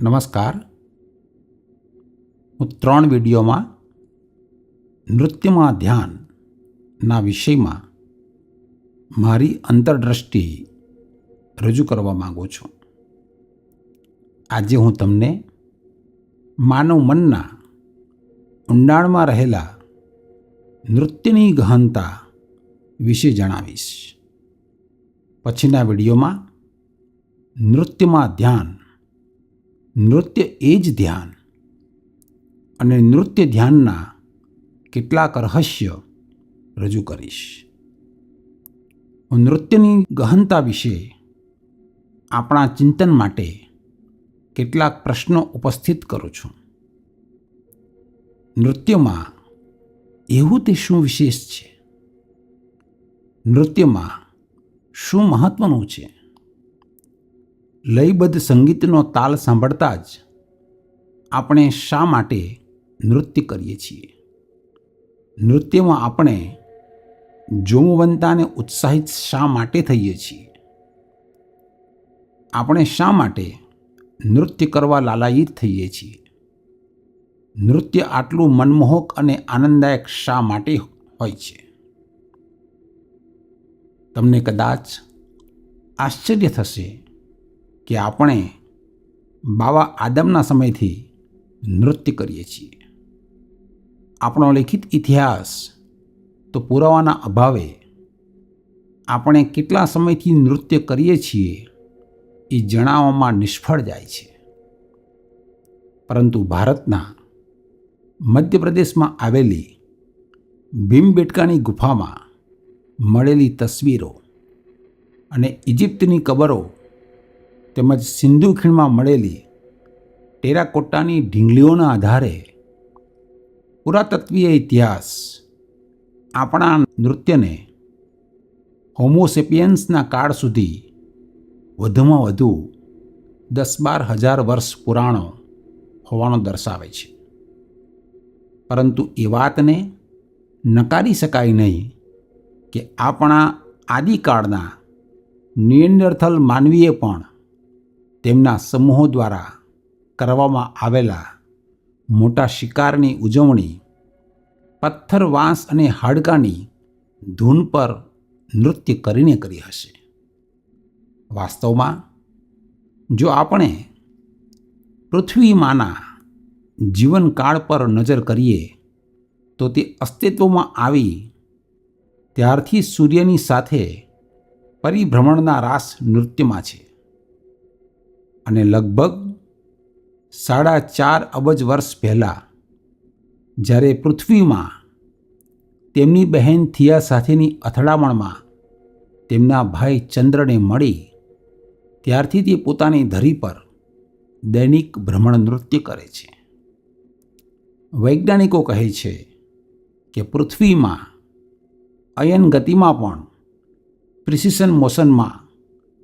નમસ્કાર. હું ત્રણ વિડીયોમાં નૃત્યમાં ધ્યાનના વિષયમાં મારી અંતરદ્રષ્ટિ રજૂ કરવા માગું છું. આજે હું તમને માનવ મનના ઊંડાણમાં રહેલા નૃત્યની ગહનતા વિશે જણાવીશ. પછીના વિડીયોમાં નૃત્યમાં ધ્યાન નૃત્ય એ જ ધ્યાન. અને નૃત્ય ધ્યાનના કેટલાક રહસ્ય રજૂ કરીશ. હું નૃત્યની ગહનતા વિશે આપણા ચિંતન માટે કેટલાક પ્રશ્નો ઉપસ્થિત કરું છું. નૃત્યમાં એવું તે શું વિશેષ છે? નૃત્યમાં શું મહત્વનું છે? લયબદ્ધ સંગીતનો તાલ સાંભળતા જ આપણે શા માટે નૃત્ય કરીએ છીએ? નૃત્યમાં આપણે જોમવંતાને ઉત્સાહિત શા માટે થઈએ છીએ? આપણે શા માટે નૃત્ય કરવા લાલાયિત થઈએ છીએ? નૃત્ય આટલું મનમોહક અને આનંદદાયક શા માટે હોય છે? તમને કદાચ આશ્ચર્ય થશે કે આપણે બાવા આદમના સમયથી નૃત્ય કરીએ છીએ. આપણો લિખિત ઇતિહાસ તો પુરાવાના અભાવે આપણે કેટલા સમયથી નૃત્ય કરીએ છીએ એ જણાવવામાં નિષ્ફળ જાય છે. પરંતુ ભારતના મધ્યપ્રદેશમાં આવેલી ભીમબેટકાની ગુફામાં મળેલી તસવીરો અને ઇજિપ્તની કબરો તેમજ સિંધુ ખીણમાં મળેલી ટેરાકોટ્ટાની ઢીંગલીઓના આધારે પુરાતત્વીય ઇતિહાસ આપણા નૃત્યને હોમોસેપિયન્સના કાળ સુધી વધુમાં વધુ દસ બાર હજાર વર્ષ પુરાણો હોવાનો દર્શાવે છે. પરંતુ એ વાતને નકારી શકાય નહીં કે આપણા આદિકાળના નિયંડરથલ માનવીએ પણ તેમના સમૂહો દ્વારા કરવામાં આવેલા મોટા શિકારની ઉજવણી પથ્થર વાંસ અને હાડકાની ધૂન પર નૃત્ય કરીને કરી હશે. વાસ્તવમાં, જો આપણે પૃથ્વીમાંના જીવનકાળ પર નજર કરીએ, તો તે અસ્તિત્વમાં આવી ત્યારથી સૂર્યની સાથે પરિભ્રમણના રાસ નૃત્યમાં છે. અને લગભગ સાડા ચાર અબજ વર્ષ પહેલાં, જ્યારે પૃથ્વીમાં તેમની બહેન થિયા સાથેની અથડામણમાં તેમના ભાઈ ચંદ્રને મળી, ત્યારથી તે પોતાની ધરી પર દૈનિક ભ્રમણ નૃત્ય કરે છે. વૈજ્ઞાનિકો કહે છે કે પૃથ્વીમાં અયન ગતિમાં પણ પ્રિસિશન મોશનમાં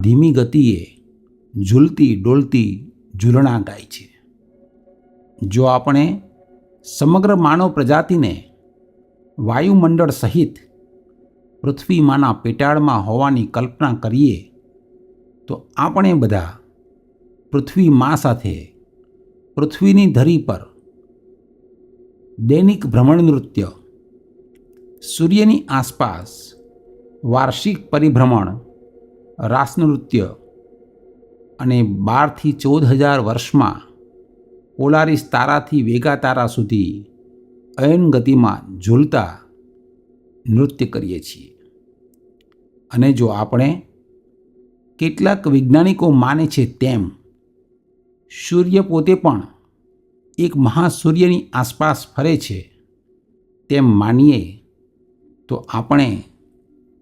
ધીમી ગતિએ ઝૂલતી ડોલતી ઝૂલણા ગાય છે. જો આપણે સમગ્ર માનવ પ્રજાતિને વાયુમંડળ સહિત પૃથ્વીમાંના પેટાળમાં હોવાની કલ્પના કરીએ, તો આપણે બધા પૃથ્વી મા સાથે પૃથ્વીની ધરી પર દૈનિક ભ્રમણ નૃત્ય, સૂર્યની આસપાસ વાર્ષિક પરિભ્રમણ રાસનૃત્ય અને બારથી ચૌદ હજાર વર્ષમાં પોલારિસ તારાથી વેગા તારા સુધી અયન ગતિમાં ઝૂલતા નૃત્ય કરીએ છીએ. અને જો આપણે કેટલાક વૈજ્ઞાનિકો માને છે તેમ, સૂર્ય પોતે પણ એક મહાસૂર્યની આસપાસ ફરે છે તેમ માનીએ, તો આપણે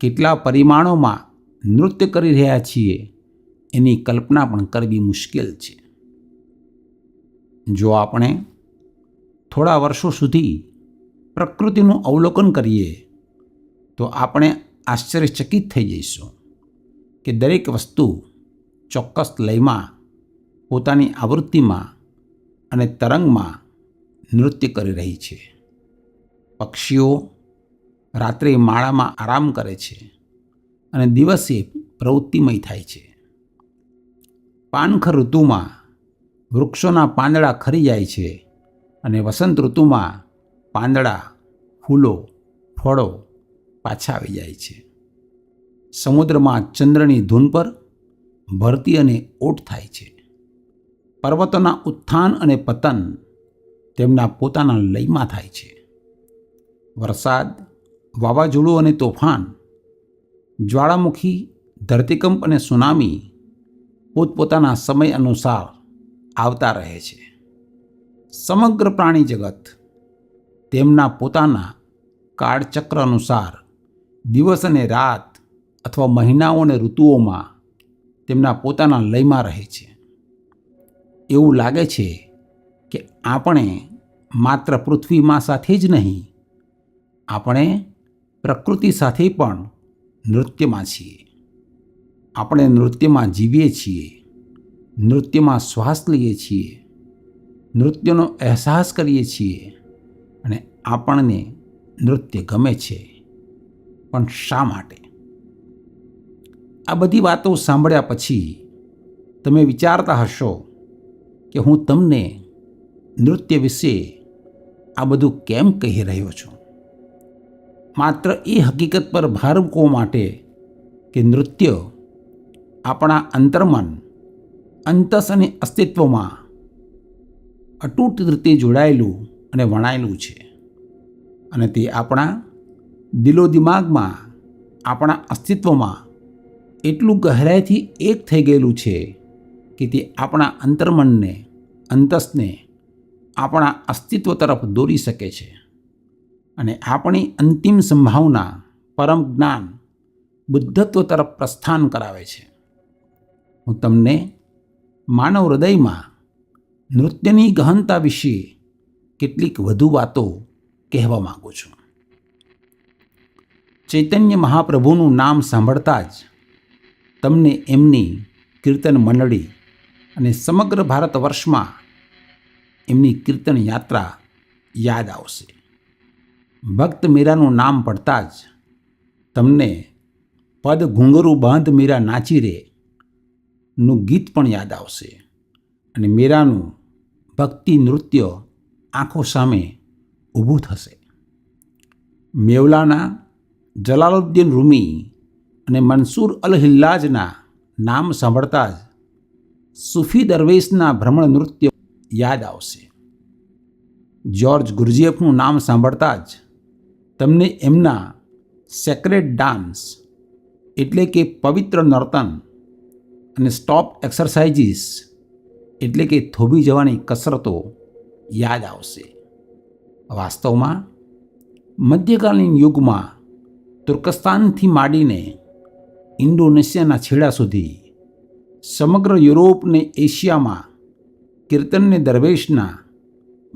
કેટલા પરિમાણોમાં નૃત્ય કરી રહ્યા છીએ એની કલ્પના પણ કરવી મુશ્કેલ છે. જો આપણે થોડા વર્ષો સુધી પ્રકૃતિનું અવલોકન કરીએ, તો આપણે આશ્ચર્યચકિત થઈ જઈશું કે દરેક વસ્તુ ચોક્કસ લયમાં, પોતાની આવૃત્તિમાં અને તરંગમાં નૃત્ય કરી રહી છે. પક્ષીઓ રાત્રે માળામાં આરામ કરે છે અને દિવસે પ્રવૃત્તિમય થાય છે. પાનખર ઋતુમાં વૃક્ષોના પાંદડા ખરી જાય છે અને વસંત ઋતુમાં પાંદડા, ફૂલો, ફળો પાછા આવી જાય છે. સમુદ્રમાં ચંદ્રની ધૂન પર ભરતી અને ઓટ થાય છે. પર્વતોના ઉત્થાન અને પતન તેમના પોતાના લયમાં થાય છે. વરસાદ, વાવાઝોડું અને તોફાન, જ્વાળામુખી, ધરતીકંપ અને સુનામી પોતપોતાના સમય અનુસાર આવતા રહે છે. સમગ્ર પ્રાણી જગત તેમના પોતાના કાળચક્ર અનુસાર દિવસ અને રાત અથવા મહિનાઓ અને ઋતુઓમાં તેમના પોતાના લયમાં રહે છે. એવું લાગે છે કે આપણે માત્ર પૃથ્વીમાં સાથે જ નહીં, આપણે પ્રકૃતિ સાથે પણ નૃત્યમાં છીએ. આપણે નૃત્યમાં જીવીએ છીએ, નૃત્યમાં શ્વાસ લઈએ છીએ, નૃત્યનો અહેસાસ કરીએ છીએ અને આપણને નૃત્ય ગમે છે. પણ શા માટે? આ બધી વાતો સાંભળ્યા પછી તમે વિચારતા હશો કે હું તમને નૃત્ય વિશે આ બધું કેમ કહી રહ્યો છું? માત્ર એ હકીકત પર ભાર મૂકવા માટે કે નૃત્ય આપણા અંતર્મન, અંતસ અને અસ્તિત્વમાં અતૂટ રીતે જોડાયેલું અને વણાયેલું છે. અને તે આપણા દિલો દિમાગમાં, આપણા અસ્તિત્વમાં એટલું ગહેરાઈથી એક થઈ ગયેલું છે કે તે આપણા અંતર્મનને, અંતસને આપણા અસ્તિત્વ તરફ દોરી શકે છે. અને આપણી અંતિમ સંભાવના પરમ જ્ઞાન બુદ્ધત્વ તરફ પ્રસ્થાન કરાવે છે. હું તમને માનવ હૃદયમાં નૃત્યની ગહનતા વિશે કેટલીક વધુ વાતો કહેવા માગું છું. ચૈતન્ય મહાપ્રભુનું નામ સાંભળતા જ તમને એમની કીર્તન મંડળી અને સમગ્ર ભારત વર્ષમાં એમની કીર્તન યાત્રા યાદ આવશે. ભક્ત મીરાનું નામ પડતા જ તમને પદ ઘૂંઘરું બાંધ મીરા નાચી રે નું ગીત પણ યાદ આવશે. અને મીરાનું ભક્તિ નૃત્ય આંખો સામે ઊભું થશે. મેવલાના જલાલુદ્દીન રૂમી અને મનસૂર અલ હિલ્લાજના નામ સાંભળતા જ સૂફી દરવેશના ભ્રમણ નૃત્ય યાદ આવશે. જ્યોર્જ ગુરજીએફનું નામ સાંભળતા જ તમને એમના સેક્રેટ ડાન્સ એટલે કે પવિત્ર નર્તન અને સ્ટોપ એક્સરસાઇઝીસ એટલે કે થોભી જવાની કસરતો યાદ આવશે. વાસ્તવમાં મધ્યકાલીન યુગમાં તુર્કસ્તાનથી માંડીને ઇન્ડોનેશિયાના છેડા સુધી સમગ્ર યુરોપ ને એશિયામાં કીર્તનને દરવેશના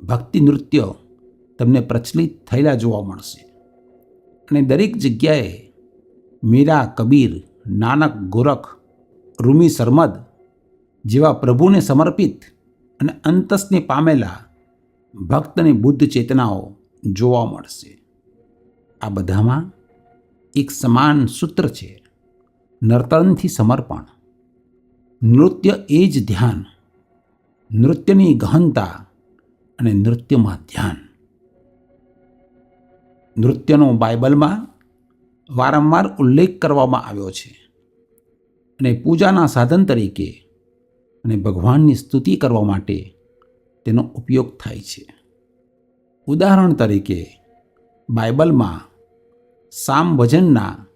ભક્તિ નૃત્ય તમને પ્રચલિત થયેલા જોવા મળશે. અને દરેક જગ્યાએ મીરા કબીર, નાનક ગોરખ રૂમી સરમદ જેવા પ્રભુને સમર્પિત અને અંતસને પામેલા ભક્તની બુદ્ધ ચેતનાઓ જોવા મળશે. આ બધામાં એક સમાન સૂત્ર છે. નર્તનથી સમર્પણ. નૃત્ય એ જ ધ્યાન. નૃત્યની ગહનતા અને નૃત્યમાં ધ્યાન. નૃત્યનો બાઇબલમાં વારંવાર ઉલ્લેખ કરવામાં આવ્યો છે. અને પૂજાના સાધન તરીકે અને ભગવાનની સ્તુતિ કરવા માટે તેનો ઉપયોગ થાય છે. ઉદાહરણ તરીકે, બાઇબલમાં સામ ભજનના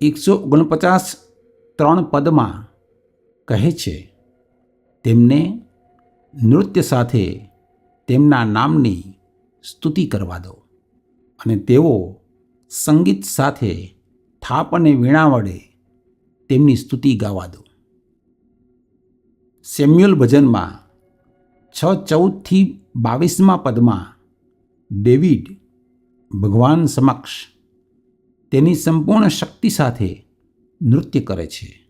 એકસો ઓગણપચાસ ત્રણ પદમાં કહે છે, તેમને નૃત્ય સાથે તેમના નામની સ્તુતિ કરવા દો. અને તેઓ સંગીત સાથે થાપ અને વીણા વડે તેમની સ્તુતિ ગાવા દો. સેમ્યુઅલ ભજનમાં છ ચૌદથી બાવીસમાં પદમાં ડેવિડ ભગવાન સમક્ષ તેની સંપૂર્ણ શક્તિ સાથે નૃત્ય કરે છે,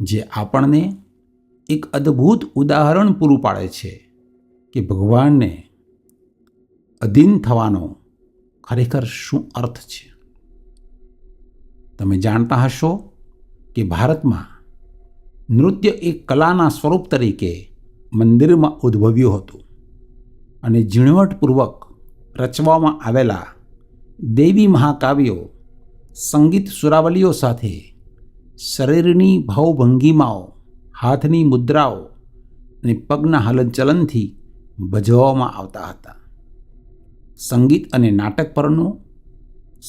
જે આપણને એક અદ્ભુત ઉદાહરણ પૂરું પાડે છે કે ભગવાનને અધીન થવાનો ખરેખર શું અર્થ છે? તમે જાણતા હશો કે ભારતમાં નૃત્ય એક કલાના સ્વરૂપ તરીકે મંદિરમાં ઉદ્ભવ્યું હતું અને ઝીણવટપૂર્વક રચવામાં આવેલા દેવી મહાકાવ્યો, સંગીત સુરાવલીઓ સાથે શરીરની ભાવભંગીમાઓ, હાથની મુદ્રાઓ અને પગના હલનચલનથી ભજવવામાં આવતા હતા. સંગીત અને નાટક પરનું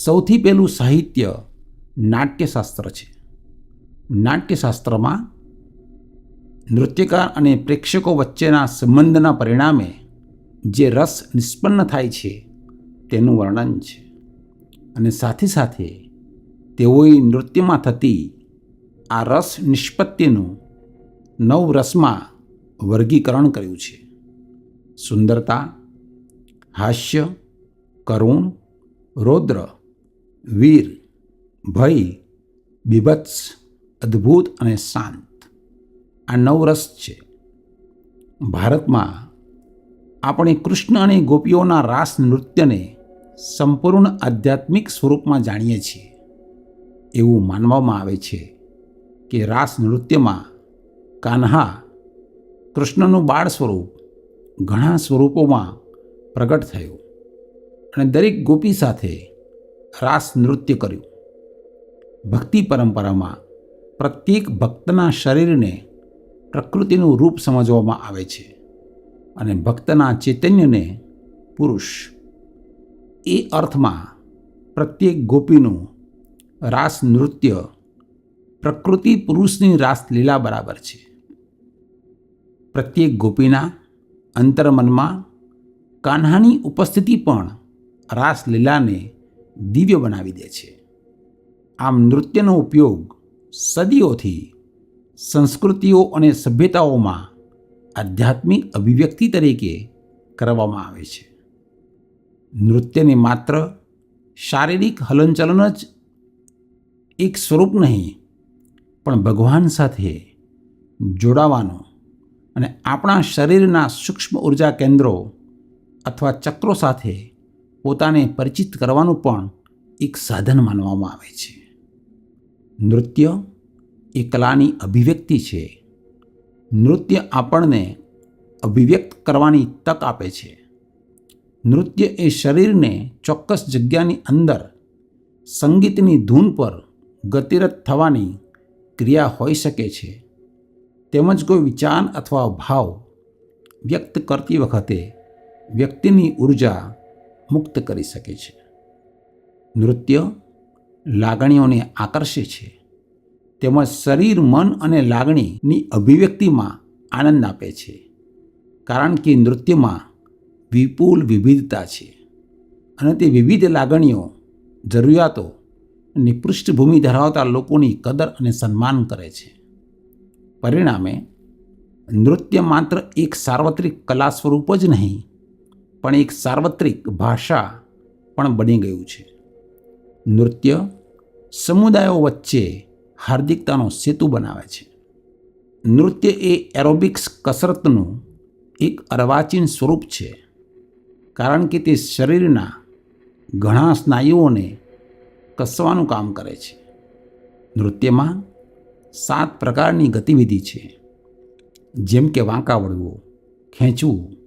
સૌથી પહેલું સાહિત્ય નાટ્યશાસ્ત્ર છે. નાટ્યશાસ્ત્રમાં નૃત્યકાર અને પ્રેક્ષકો વચ્ચેના સંબંધના પરિણામે જે રસ નિષ્પન્ન થાય છે, તેનું વર્ણન છે. અને સાથે સાથે તેઓએ નૃત્યમાં થતી આ રસ નિષ્પત્તિનું નવ રસમાં વર્ગીકરણ કર્યું છે. સુંદરતા, હાસ્ય, કરુણ, રૌદ્ર, વીર, ભય, બીભત્સ અદ્ભુત અને શાંત. આ નવરસ છે. ભારતમાં આપણે કૃષ્ણ અને ગોપીઓના રાસ નૃત્યને સંપૂર્ણ આધ્યાત્મિક સ્વરૂપમાં જાણીએ છીએ. એવું માનવામાં આવે છે કે રાસ નૃત્યમાં કાન્હા કૃષ્ણનું બાળ સ્વરૂપ ઘણા સ્વરૂપોમાં પ્રગટ થયું અને દરેક ગોપી સાથે રાસ નૃત્ય કર્યું. ભક્તિ પરંપરામાં પ્રત્યેક ભક્તના શરીરને પ્રકૃતિનું રૂપ સમજવામાં આવે છે અને ભક્તના ચૈતન્યને પુરુષ. એ અર્થમાં પ્રત્યેક ગોપીનું રાસ નૃત્ય પ્રકૃતિ પુરુષની રાસલીલા બરાબર છે. પ્રત્યેક ગોપીના અંતરમનમાં કાન્હાની ઉપસ્થિતિ પણ રાસલીલાને દિવ્ય બનાવી દે છે. આમ નૃત્યનો ઉપયોગ સદીઓથી સંસ્કૃતિઓ અને સભ્યતાઓમાં આધ્યાત્મિક અભિવ્યક્તિ તરીકે કરવામાં આવે છે. નૃત્યને માત્ર શારીરિક હલનચલન જ એક સ્વરૂપ નહીં, પણ ભગવાન સાથે જોડાવાનો અને આપણા શરીરના સૂક્ષ્મ ઊર્જા કેન્દ્રો અથવા ચક્રો સાથે પોતાને પરિચિત કરવાનું પણ એક સાધન માનવામાં આવે છે. નૃત્ય એ કલાની અભિવ્યક્તિ છે. નૃત્ય આપણને અભિવ્યક્ત કરવાની તક આપે છે. નૃત્ય એ શરીરને ચોક્કસ જગ્યાની અંદર સંગીતની ધૂન પર ગતિરત થવાની ક્રિયા હોઈ શકે છે. તેમજ કોઈ વિચાર અથવા ભાવ વ્યક્ત કરતી વખતે વ્યક્તિની ઊર્જા મુક્ત કરી શકે છે. નૃત્ય લાગણીઓને આકર્ષે છે. તેમજ શરીર, મન અને લાગણીની અભિવ્યક્તિમાં આનંદ આપે છે. કારણ કે નૃત્યમાં વિપુલ વિવિધતા છે અને તે વિવિધ લાગણીઓ, જરૂરિયાતો અને પૃષ્ઠભૂમિ ધરાવતા લોકોની કદર અને સન્માન કરે છે. પરિણામે, નૃત્ય માત્ર એક સાર્વત્રિક કલા સ્વરૂપ જ નહીં, પણ એક સાર્વત્રિક ભાષા પણ બની ગયું છે. નૃત્ય સમુદાયો વચ્ચે હાર્દિકતાનો સેતુ બનાવે છે. નૃત્ય એ એરોબિક્સ કસરતનું એક અર્વાચીન સ્વરૂપ છે, કારણ કે તે શરીરના ઘણા સ્નાયુઓને કસવાનું કામ કરે છે. નૃત્યમાં સાત પ્રકારની ગતિવિધિ છે, જેમ કે વાંકા વળવું, ખેંચવું,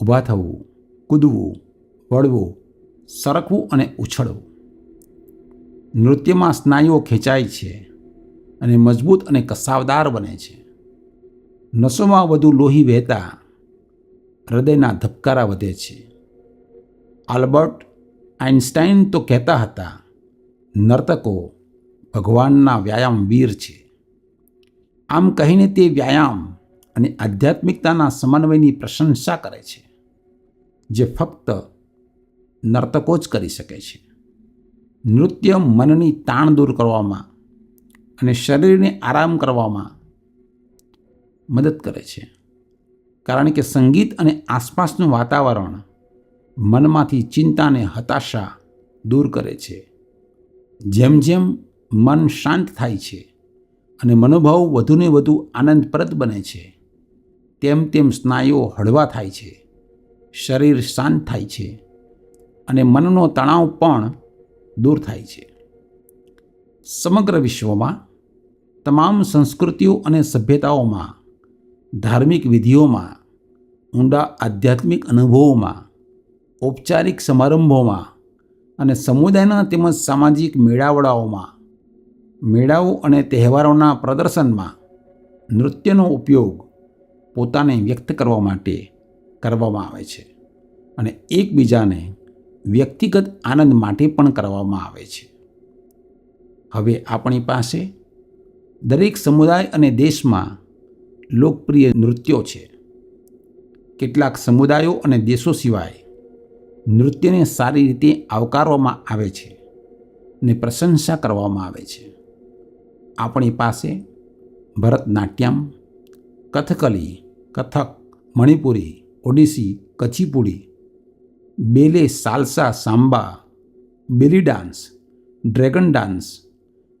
ઊભા થવું, કૂદવું, વળવું, સરકવું અને ઉછળવું. નૃત્યમાં સ્નાયુઓ ખેંચાય છે અને મજબૂત અને કસાવદાર બને છે. નસોમાં વધુ લોહી વહેતા હૃદયના ધબકારા વધે છે. આલ્બર્ટ આઇન્સ્ટાઈન તો કહેતા હતા, નર્તકો ભગવાનના વ્યાયામવીર છે. આમ કહીને તે વ્યાયામ અને આધ્યાત્મિકતાના સમન્વયની પ્રશંસા કરે છે, જે ફક્ત નર્તકો જ કરી શકે છે. નૃત્ય મનની તાણ દૂર કરવામાં અને શરીરને આરામ કરવામાં મદદ કરે છે. કારણ કે સંગીત અને આસપાસનું વાતાવરણ મનમાંથી ચિંતાને હતાશા દૂર કરે છે. જેમ જેમ મન શાંત થાય છે અને મનોભાવ વધુને વધુ આનંદપ્રદ બને છે, તેમ તેમ સ્નાયુઓ હળવા થાય છે, શરીર શાંત થાય છે અને મનનો તણાવ પણ દૂર થાય છે. સમગ્ર વિશ્વમાં તમામ સંસ્કૃતિઓ અને સભ્યતાઓમાં, ધાર્મિક વિધિઓમાં, ઊંડા આધ્યાત્મિક અનુભવોમાં, ઔપચારિક સમારંભોમાં અને સમુદાયના તેમજ સામાજિક મેળાવડાઓમાં, મેળાઓ અને તહેવારોના પ્રદર્શનમાં નૃત્યનો ઉપયોગ પોતાને વ્યક્ત કરવા માટે કરવામાં આવે છે અને એકબીજાને વ્યક્તિગત આનંદ માટે પણ કરવામાં આવે છે. હવે આપણી પાસે દરેક સમુદાય અને દેશમાં લોકપ્રિય નૃત્યો છે. કેટલાક સમુદાયો અને દેશો સિવાય નૃત્યને સારી રીતે આવકારવામાં આવે છે ને પ્રશંસા કરવામાં આવે છે. આપણી પાસે Bharatanatyam, Kathakali, Kathak, Manipuri, Odissi, Kuchipudi ballet salsa, samba, belly dance, dragon dance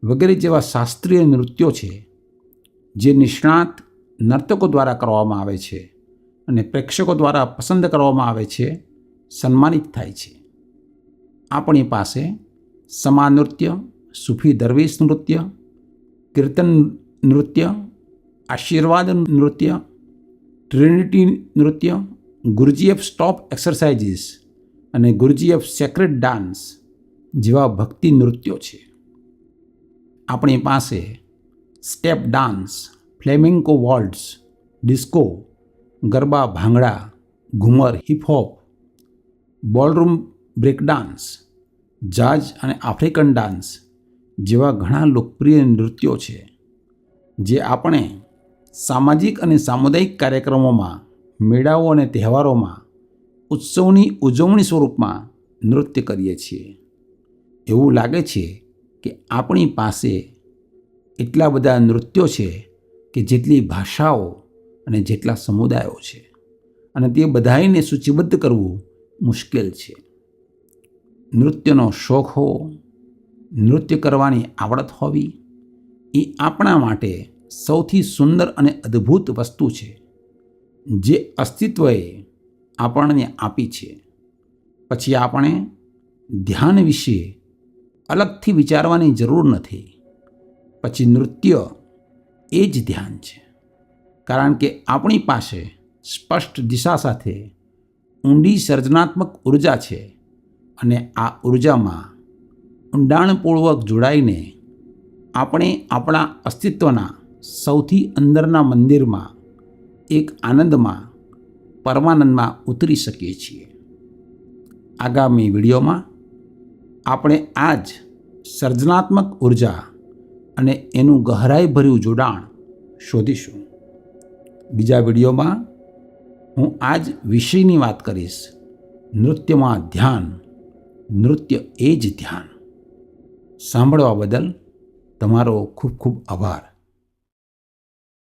વગેરે જેવા શાસ્ત્રીય નૃત્યો છે, જે નિષ્ણાત નર્તકો દ્વારા કરવામાં આવે છે અને પ્રેક્ષકો દ્વારા પસંદ કરવામાં આવે છે, સન્માનિત થાય છે. આપણી પાસે સમા નૃત્ય, સૂફી દરવેશ નૃત્ય, કીર્તન નૃત્ય, આશીર્વાદ નૃત્ય, ટ્રિનિટી નૃત્ય, ગુરુજી ઓફ સ્ટોપ એક્સરસાઇઝીસ અને ગુરુજી ઓફ સેક્રેટ ડાન્સ જેવા ભક્તિ નૃત્યો છે. આપણી પાસે step dance flamenco waltz disco garba, bhangra, ghoomar hip hop ballroom break dance jazz અને આફ્રિકન ડાન્સ જેવા ઘણા લોકપ્રિય નૃત્યો છે, જે આપણે સામાજિક અને સામુદાયિક કાર્યક્રમોમાં, મેળાઓ અને તહેવારોમાં ઉત્સવની ઉજવણી સ્વરૂપમાં નૃત્ય કરીએ છીએ. એવું લાગે છે કે આપણી પાસે એટલા બધા નૃત્યો છે કે જેટલી ભાષાઓ અને જેટલા સમુદાયો છે અને તે બધાને સૂચિબદ્ધ કરવું મુશ્કેલ છે. નૃત્યનો શોખ હોવો, નૃત્ય કરવાની આવડત હોવી, એ આપણા માટે સૌથી સુંદર અને અદ્ભુત વસ્તુ છે. જે અસ્તિત્વએ આપણને આપી છે. પછી આપણે ધ્યાન વિશે અલગથી વિચારવાની જરૂર નથી. પછી નૃત્ય એ જ ધ્યાન છે. કારણ કે આપણી પાસે સ્પષ્ટ દિશા સાથે ઊંડી સર્જનાત્મક ઊર્જા છે અને આ ઉર્જામાં ઊંડાણપૂર્વક જોડાઈને આપણે આપણા અસ્તિત્વના સૌથી અંદરના મંદિરમાં એક આનંદમાં પરમાનંદમાં ઉતરી શકીએ છીએ. આગામી વિડીયોમાં આપણે આ જ સર્જનાત્મક ઊર્જા અને એનું ગહરાઈભર્યું જોડાણ શોધીશું. બીજા વિડીયોમાં હું આ જ વિષયની વાત કરીશ. નૃત્યમાં ધ્યાન, નૃત્ય એ જ ધ્યાન. સાંભળવા બદલ તમારો ખૂબ ખૂબ આભાર.